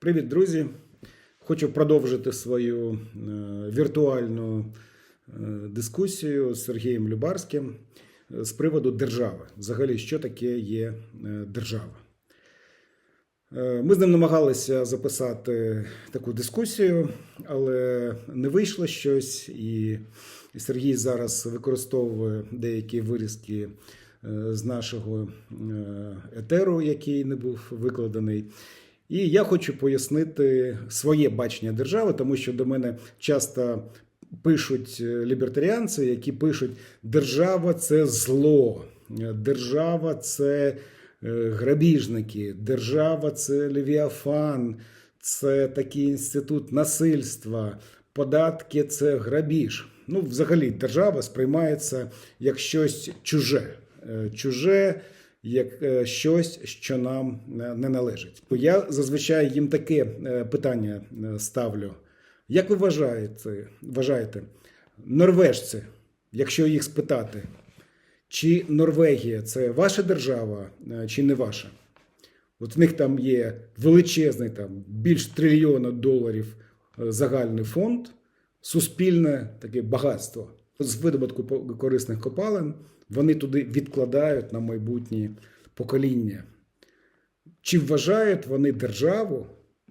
Привіт, друзі! Хочу продовжити свою е, віртуальну е, дискусію з Сергієм Любарським е, з приводу держави. Взагалі, що таке є держава. Ми з ним намагалися записати таку дискусію, але не вийшло щось, і Сергій зараз використовує деякі вирізки з нашого етеру, який не був викладений. І я хочу пояснити своє бачення держави, тому що до мене часто пишуть е, лібертаріанці, які пишуть: держава це зло, е, держава це е, грабіжники, держава це левіафан, це такий інститут насильства, податки це грабіж. Ну, взагалі, держава сприймається як щось чуже. Чуже як е, щось, що нам е, не належить. Я зазвичай їм таке е, питання ставлю. Як ви вважаєте, вважаєте, норвежці, якщо їх спитати, чи Норвегія це ваша держава, чи не ваша? От в них там є величезний, там більш трильйона доларів загальний фонд, суспільне таке багатство. З видобутку корисних копалин вони туди відкладають на майбутні покоління. Чи вважають вони державу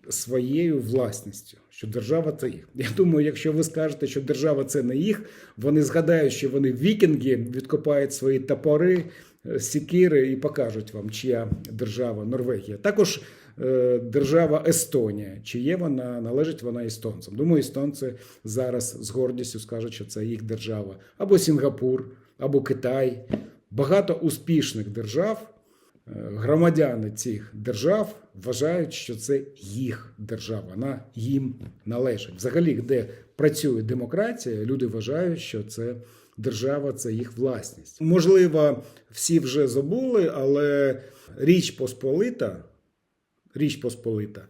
своєю власністю? Що держава це їх? Я думаю, якщо ви скажете, що держава це не їх, вони згадають, що вони вікінги відкопають свої топори, е, сікири і покажуть вам, чия держава Норвегія. Також держава Естонія. Чи є вона, належить вона естонцям? Думаю, естонці зараз з гордістю скажуть, що це їх держава. Або Сінгапур, або Китай. Багато успішних держав Е, громадяни цих держав вважають, що це їх держава, вона їм належить. Взагалі, де працює демократія, люди вважають, що це держава, це їх власність. Можливо, всі вже забули, але Річ Посполита, Річ Посполита,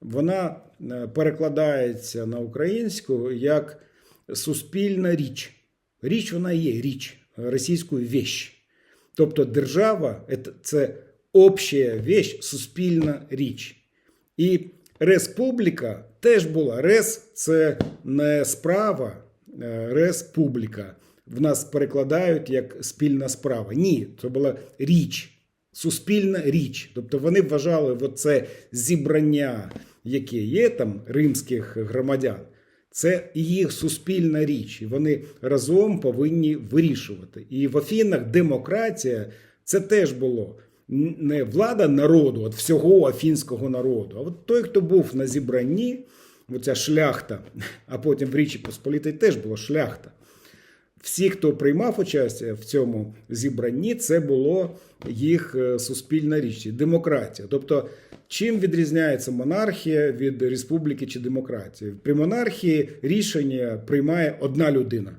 вона е, перекладається на українську як суспільна річ. Річ вона є річ російською вещь. Тобто держава це обща вещь, суспільна річ. І республіка теж була. Рес це не справа, е, республіка. В нас перекладають як спільна справа. Ні, це була річ, суспільна річ. Тобто вони вважали оце зібрання, яке є там римських громадян. Це їх суспільна річ, і вони разом повинні вирішувати. І в Афінах демократія це теж було не влада народу, от всього афінського народу. А от той, хто був на зібранні, оця шляхта, а потім в Річі Посполітій теж була шляхта. Всі, хто приймав участь в цьому зібранні, це було їх е, суспільна річ, демократія. Тобто, чим відрізняється монархія від республіки чи демократії? При монархії рішення приймає одна людина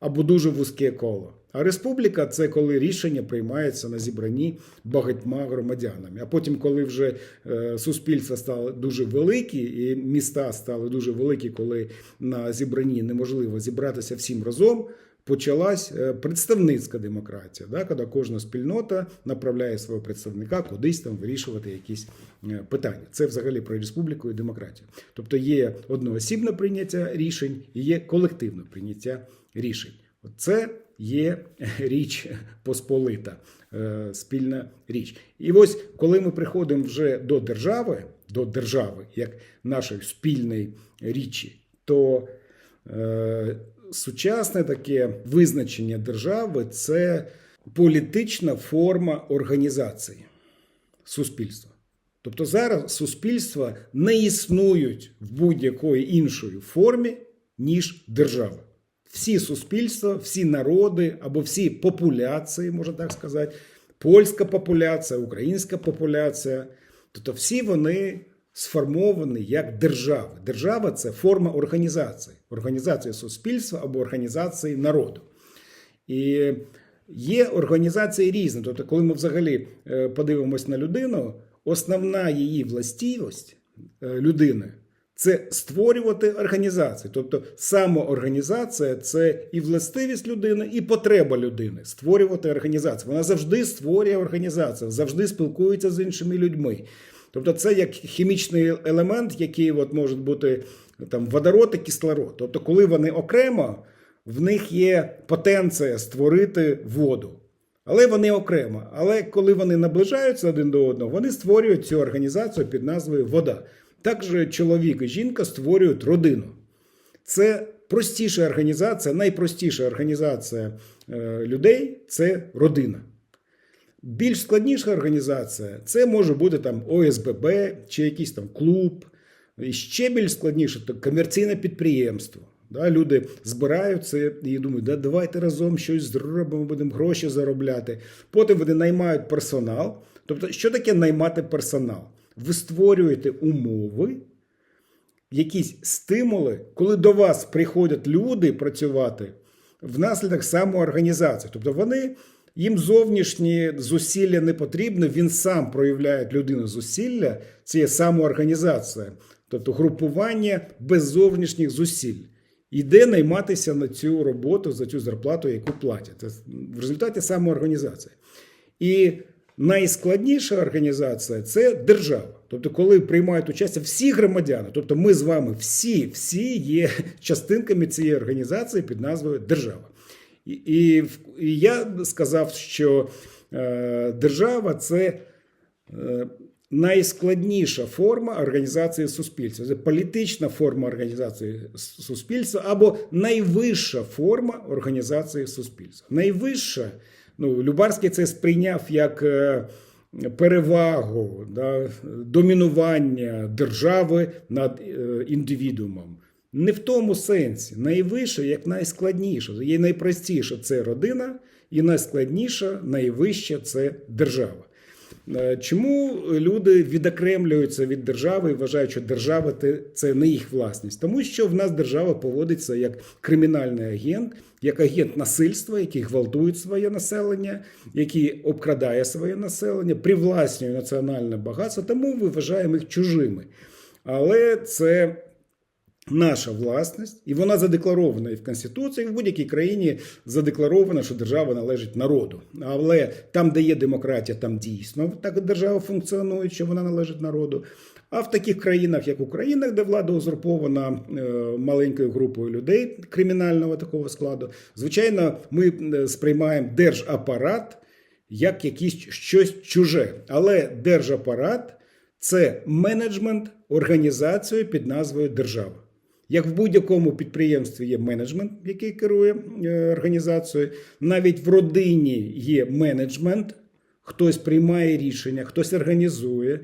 або дуже вузьке коло. А республіка це коли рішення приймається на зібранні багатьма громадянами. А потім, коли вже е, суспільство стало дуже великі, і міста стали дуже великі, коли на зібранні неможливо зібратися всім разом. Почалась е, представницька демократія, да, коли кожна спільнота направляє свого представника кудись там вирішувати якісь е, питання. Це взагалі про республіку і демократію. Тобто є одноосібне прийняття рішень і є колективне прийняття рішень. Це є річ посполита, е, спільна річ. І ось коли ми приходимо вже до держави, до держави як нашої спільної річі, то е, сучасне таке визначення держави це політична форма організації суспільства. Тобто зараз суспільства не існують в будь-якої іншої формі, ніж держава. Всі суспільства, всі народи або всі популяції, можна так сказати, польська популяція, українська популяція, тобто всі вони сформовані як держави. Держава це форма організації, організація суспільства або організації народу. І є організації різні. Тобто, коли ми взагалі е, подивимось на людину, основна її властивість е, людини це створювати організації. Тобто самоорганізація це і властивість людини, і потреба людини створювати організацію. Вона завжди створює організацію, завжди спілкується з іншими людьми. Тобто, це як хімічний елемент, який от може бути там водород і кислород. Тобто, коли вони окремо, в них є потенція створити воду. Але вони окремо. Але коли вони наближаються один до одного, вони створюють цю організацію під назвою Вода. Також чоловік і жінка створюють родину. Це простіша організація, найпростіша організація е, людей це родина. Більш складніша організація це може бути там ОСББ чи якийсь там клуб. І ще більш складніше то комерційне підприємство. Да, люди збираються і думають, да, давайте разом щось зробимо, будемо гроші заробляти. Потім вони наймають персонал. Тобто, що таке наймати персонал? Ви створюєте умови, якісь стимули, коли до вас приходять люди працювати внаслідок самоорганізації. Тобто вони. Їм зовнішні зусилля не потрібно, він сам проявляє людину зусилля, це є самоорганізація, тобто групування без зовнішніх зусиль. Йде найматися на цю роботу за цю зарплату, яку платять. Це в результаті самоорганізація. І найскладніша організація це держава. Тобто, коли приймають участь всі громадяни, тобто ми з вами всі, всі є частинками цієї організації під назвою Держава. І, і, і я сказав, що е, держава це е, найскладніша форма організації суспільства. Це політична форма організації суспільства або найвища форма організації суспільства. Найвища, ну, Любарський це сприйняв як е, перевагу, да, домінування держави над е, індивідуумом. Не в тому сенсі. Найвище, як найскладніше. Є найпростіше це родина, і найскладніше, найвище це держава. Е, Чому люди відокремлюються від держави і вважають, що держава це не їх власність? Тому що в нас держава поводиться як кримінальний агент, як агент насильства, який гвалтує своє населення, який обкрадає своє населення, привласнює національне багатство, тому ми вважаємо їх чужими. Але це. Наша власність, і вона задекларована і в Конституції, і в будь-якій країні задекларовано, що держава належить народу. Але там, де є демократія, там дійсно так держава функціонує, що вона належить народу. А в таких країнах, як Україна, де влада узурпована е, маленькою групою людей кримінального такого складу, звичайно, ми е, сприймаємо держапарат як якийсь щось чуже. Але держапарат це менеджмент організацією під назвою держава. Як в будь-якому підприємстві є менеджмент, який керує е, організацією, навіть в родині є менеджмент, хтось приймає рішення, хтось організує,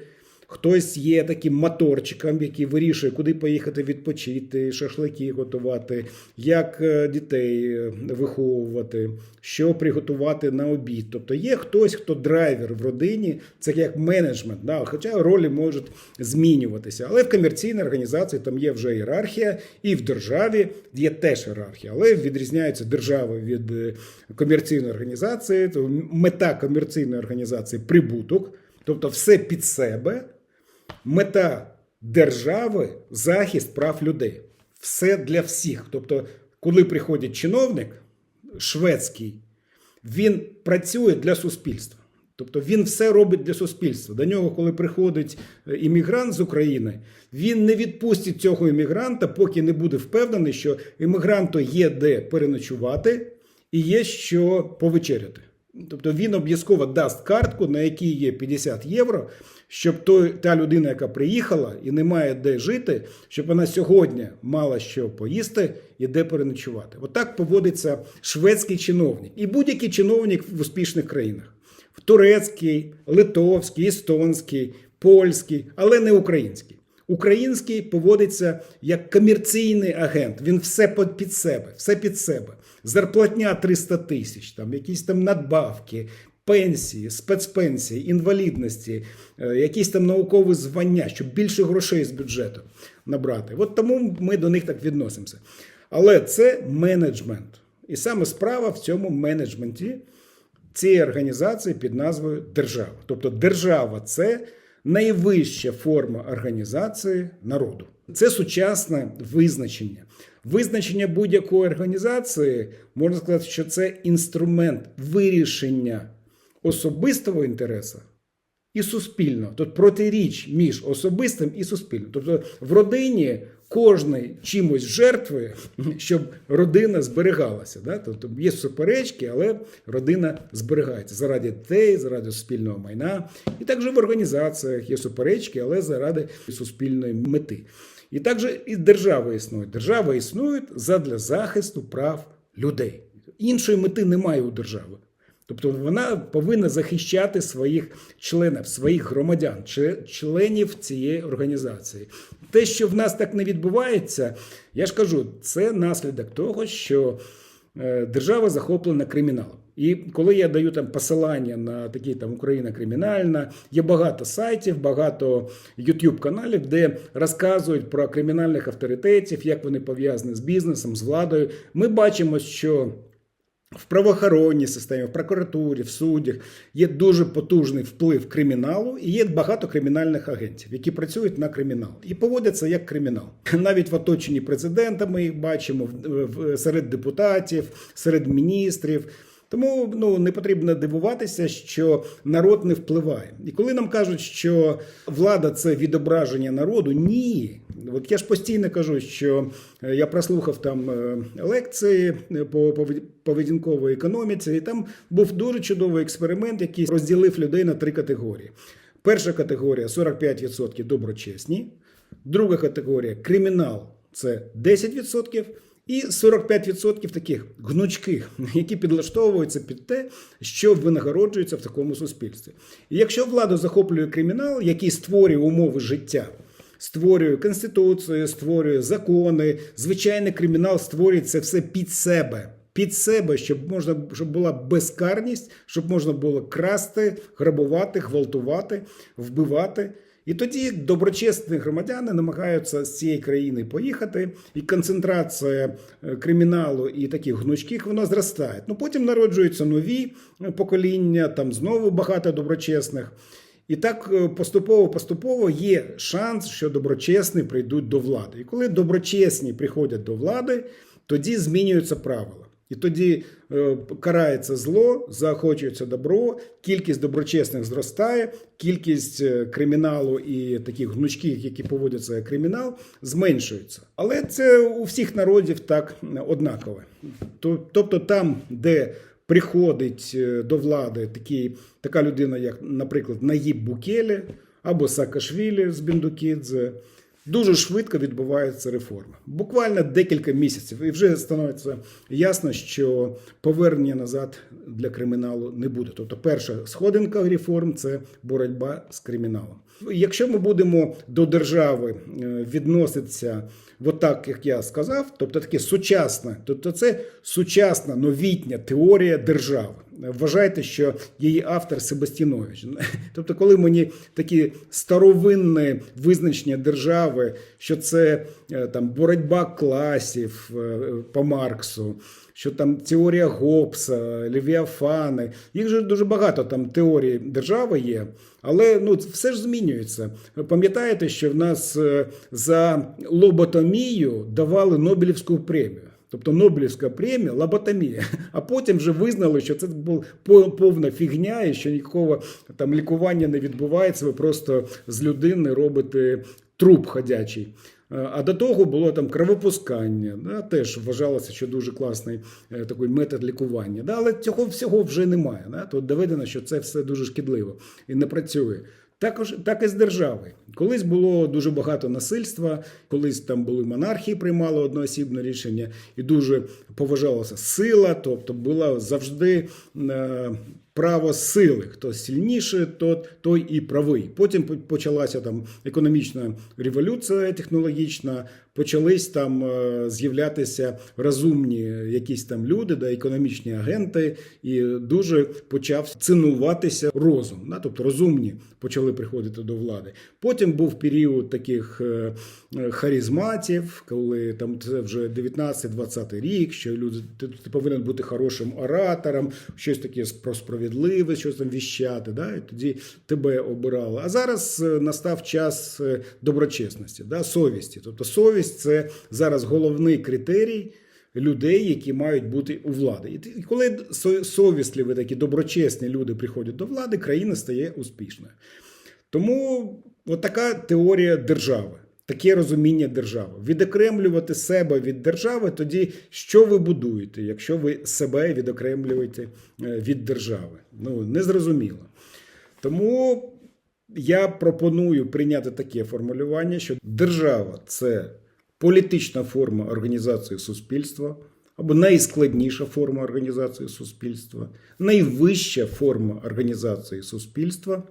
хтось є таким моторчиком, який вирішує, куди поїхати відпочити, шашлики готувати, як е, дітей е, виховувати, що приготувати на обід. Тобто є хтось, хто драйвер в родині, це як менеджмент. Да? Хоча ролі можуть змінюватися. Але в комерційній організації там є вже ієрархія, і в державі є теж ієрархія, але відрізняються держави від е, комерційної організації. Мета комерційної організації прибуток, тобто все під себе. Мета держави захист прав людей. Все для всіх. Тобто, коли приходить чиновник шведський, він працює для суспільства. Тобто він все робить для суспільства. До нього, коли приходить е, іммігрант з України, він не відпустить цього іммігранта, поки не буде впевнений, що іммігранту є де переночувати і є що повечеряти. Тобто він обов'язково дасть картку, на якій є 50 євро, щоб той, та людина, яка приїхала і не має де жити, щоб вона сьогодні мала що поїсти і де переночувати. Отак поводиться шведський чиновник і будь-який чиновник в успішних країнах. в Турецький, литовський, естонський, польський, але не український. Український поводиться як комерційний агент. Він все під себе, все під себе. Зарплатня 300 тисяч, там якісь там надбавки, пенсії, спецпенсії, інвалідності, е, якісь там наукові звання, щоб більше грошей з бюджету набрати. От тому ми до них так відносимося. Але це менеджмент. І саме справа в цьому менеджменті цієї організації під назвою Держава. Тобто держава це найвища форма організації народу. Це сучасне визначення. Визначення будь-якої організації можна сказати, що це інструмент вирішення особистого інтересу і суспільного, тобто протиріч між особистим і суспільним. Тобто в родині кожний чимось жертвує, щоб родина зберігалася. Да? Тобто є суперечки, але родина зберігається заради дітей, заради суспільного майна. І також в організаціях є суперечки, але заради суспільної мети. І також і держава існує. Держава існує задля захисту прав людей. Іншої мети немає у держави. Тобто вона повинна захищати своїх членів, своїх громадян, членів цієї організації. Те, що в нас так не відбувається, я ж кажу, це наслідок того, що е, держава захоплена криміналом. І коли я даю там посилання на такі там Україна кримінальна, є багато сайтів, багато youtube каналів, де розказують про кримінальних авторитетів, як вони пов'язані з бізнесом, з владою. Ми бачимо, що в правоохоронній системі, в прокуратурі, в суддях є дуже потужний вплив криміналу, і є багато кримінальних агентів, які працюють на кримінал і поводяться як кримінал. Навіть в оточенні президента ми їх бачимо серед депутатів, серед міністрів. Тому ну не потрібно дивуватися, що народ не впливає. І коли нам кажуть, що влада це відображення народу, ні. От я ж постійно кажу, що е, я прослухав там е, лекції е, по повед- поведінковій економіці, і там був дуже чудовий експеримент, який розділив людей на три категорії. Перша категорія 45% доброчесні, друга категорія кримінал це 10%. І 45% таких гнучких, які підлаштовуються під те, що винагороджується в такому суспільстві. І якщо влада захоплює кримінал, який створює умови життя, створює конституцію, створює закони, звичайний кримінал створює це все під себе. Під себе, щоб можна щоб була безкарність, щоб можна було красти, грабувати, гвалтувати, вбивати. І тоді доброчесні громадяни намагаються з цієї країни поїхати, і концентрація е, криміналу і таких гнучких вона зростає. Ну потім народжуються нові е, покоління, там знову багато доброчесних. І так поступово-поступово є шанс, що доброчесні прийдуть до влади. І коли доброчесні приходять до влади, тоді змінюються правила. І тоді е, карається зло, заохочується добро, кількість доброчесних зростає, кількість е, криміналу і таких гнучких, які поводяться як кримінал, зменшується. Але це у всіх народів так однакове. Тобто там, де приходить е, до влади такі, така людина, як, наприклад, Наїб Букелі або Саакашвілі з Біндукідзе, дуже швидко відбувається реформа. Буквально декілька місяців, і вже становиться ясно, що повернення назад для криміналу не буде. Тобто, перша сходинка реформ це боротьба з криміналом. Якщо ми будемо до держави е, відноситися от так, як я сказав, тобто таке сучасне, тобто це сучасна новітня теорія держави. Вважайте, що її автор Себастінович. Тобто, коли мені такі старовинні визначення держави, що це е, там боротьба класів е, по Марксу, що там теорія Гоббса, Левіафани, їх же дуже багато там теорій держави є. Але ну все ж змінюється. Пам'ятаєте, що в нас е, за лоботомію давали Нобелівську премію. Тобто Нобелівська премія, лоботомія. А потім вже визнали, що це була повна фігня, і що ніякого там лікування не відбувається. Ви просто з людини робите труп ходячий. Е, А до того було там кровопускання, да, теж вважалося, що дуже класний е, такий метод лікування. Да, але цього всього вже немає. Да, тут доведено, що це все дуже шкідливо і не працює. Також так і з держави. Колись було дуже багато насильства, колись там були монархії, приймали одноосібне рішення, і дуже поважалася сила, тобто була завжди е, право сили. Хто сильніший, тот, той і правий. Потім почалася там економічна революція технологічна, почались там е, з'являтися розумні якісь там люди, да, економічні агенти, і дуже почав цінуватися розум. Да, тобто розумні почали приходити до влади. Потім був період таких е, е, харизматів, коли там це вже 19-20 рік, що люди ти, ти повинен бути хорошим оратором, щось таке про справедливість, щось там віщати. Да, і тоді тебе обирали. А зараз е, настав час е, доброчесності, да, совісті. Тобто совість це зараз головний критерій людей, які мають бути у влади. І коли со- совісливі такі доброчесні люди приходять до влади, країна стає успішною. Тому от така теорія держави, таке розуміння держави. Відокремлювати себе від держави, тоді що ви будуєте, якщо ви себе відокремлюєте е, від держави? Ну, незрозуміло. Тому я пропоную прийняти таке формулювання, що держава це політична форма організації суспільства або найскладніша форма організації суспільства, найвища форма організації суспільства.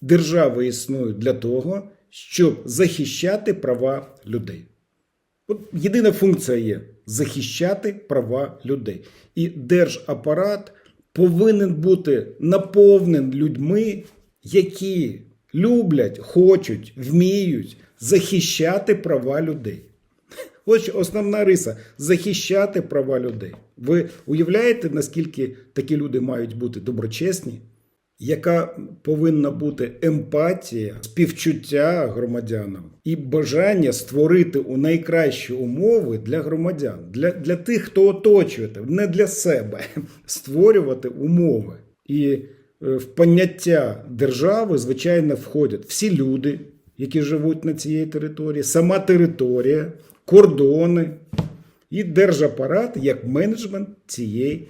Держава існує для того, щоб захищати права людей. От єдина функція є захищати права людей. І держапарат повинен бути наповнений людьми, які люблять, хочуть, вміють захищати права людей. Ось основна риса захищати права людей. Ви уявляєте, наскільки такі люди мають бути доброчесні? Яка повинна бути емпатія, співчуття громадянам і бажання створити у найкращі умови для громадян, для, для тих, хто оточує, не для себе, створювати умови. І е, в поняття держави, звичайно, входять всі люди, які живуть на цій території, сама територія, кордони і держапарат як менеджмент цієї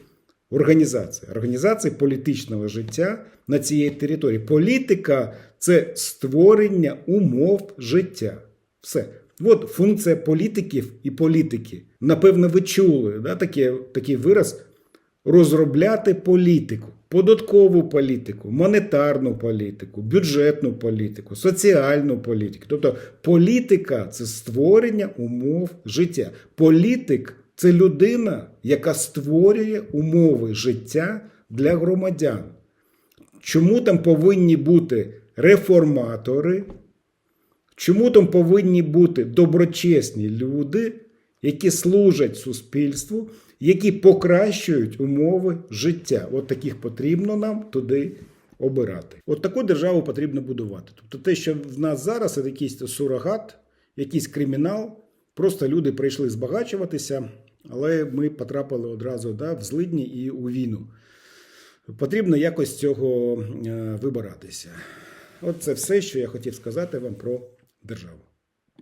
організації, організації політичного життя на цій території. Політика це створення умов життя. Все. От функція політиків і політики. Напевно, ви чули да, таке, такий вираз розробляти політику, податкову політику, монетарну політику, бюджетну політику, соціальну політику. Тобто політика це створення умов життя. Політик це людина, яка створює умови життя для громадян. Чому там повинні бути реформатори? Чому там повинні бути доброчесні люди, які служать суспільству, які покращують умови життя? От таких потрібно нам туди обирати. От таку державу потрібно будувати. Тобто те, що в нас зараз, це якийсь сурогат, якийсь кримінал. Просто люди прийшли збагачуватися, але ми потрапили одразу да, в злидні і у війну. Потрібно якось цього е, вибиратися. От це все, що я хотів сказати вам про державу.